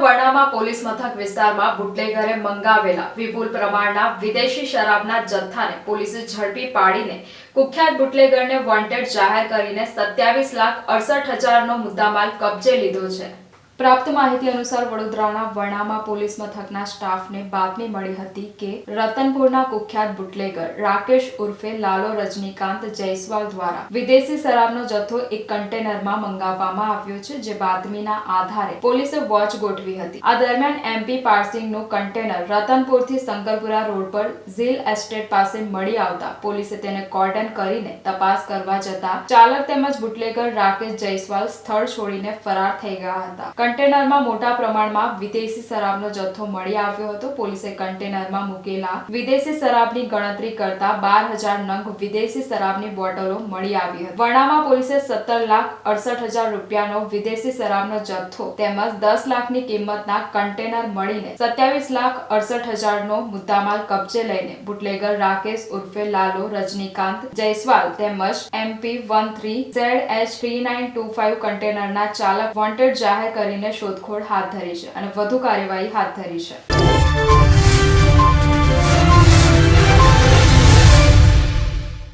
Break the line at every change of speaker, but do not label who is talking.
વણામા police મથક વિસ્તારમાં બુટલેગરે મંગાવેલા વિપુલ પ્રમાણના વિદેશી શરાબના જથ્થાને પોલીસે ઝડપી પાડીને કુખ્યાત બુટલેગરને વોન્ટેડ જાહેર કરીને સત્યાવીસ લાખ અડસઠ હજારનો મુદ્દામાલ કબજે લીધો છે. પ્રાપ્ત માહિતી અનુસાર વડોદરાના વણામા પોલીસ મથકના સ્ટાફને બાતમી મળી હતી કે રતનપુરના કુખ્યાત બુટલેગર રાકેશ ઉર્ફે લાલો રજનીકાંત જયસ્વાલ દ્વારા વિદેશી શરાબનો જથ્થો એક કન્ટેનરમાં મંગાવવામાં આવ્યો છે, જે બાતમીના આધારે પોલીસે વોચ ગોઠવી હતી. આ દરમિયાન એમપી પાર્સિંગનું કન્ટેનર રતનપુરથી શંકરપુરા રોડ પર ઝીલ એસ્ટેટ પાસે મળી આવતા પોલીસે તેને કોર્ડન કરીને તપાસ કરવા જતા ચાલક તેમજ બુટલેગર રાકેશ જયસ્વાલ સ્થળ છોડીને ફરાર થઈ ગયા હતા. કન્ટેનરમાં મોટા પ્રમાણમાં વિદેશી શરાબનો જથ્થો મળી આવ્યો હતો. પોલીસે કન્ટેનરમાં મૂકેલા વિદેશી શરાબની ગણતરી કરતા બાર હજાર નંગ વિદેશી શરાબની બોટલો મળી આવી હતી. વડામાં પોલીસે સત્તર લાખ અડસઠ હજાર રૂપિયાનો વિદેશી શરાબનો જથ્થો તેમજ દસ લાખની કિંમતના કન્ટેનર મળીને સત્યાવીસ લાખ અડસઠ હજારનો મુદ્દામાલ કબજે લઈને બુટલેગર રાકેશ ઉર્ફે લાલો રજનીકાંત જયસ્વાલ તેમજ MP one three Z H three nine two five કન્ટેનરના ચાલક વોન્ટેડ જાહેર કરીને શોધખોળ હાથ ધરી છે અને વધુ કાર્યવાહી હાથ ધરી છે.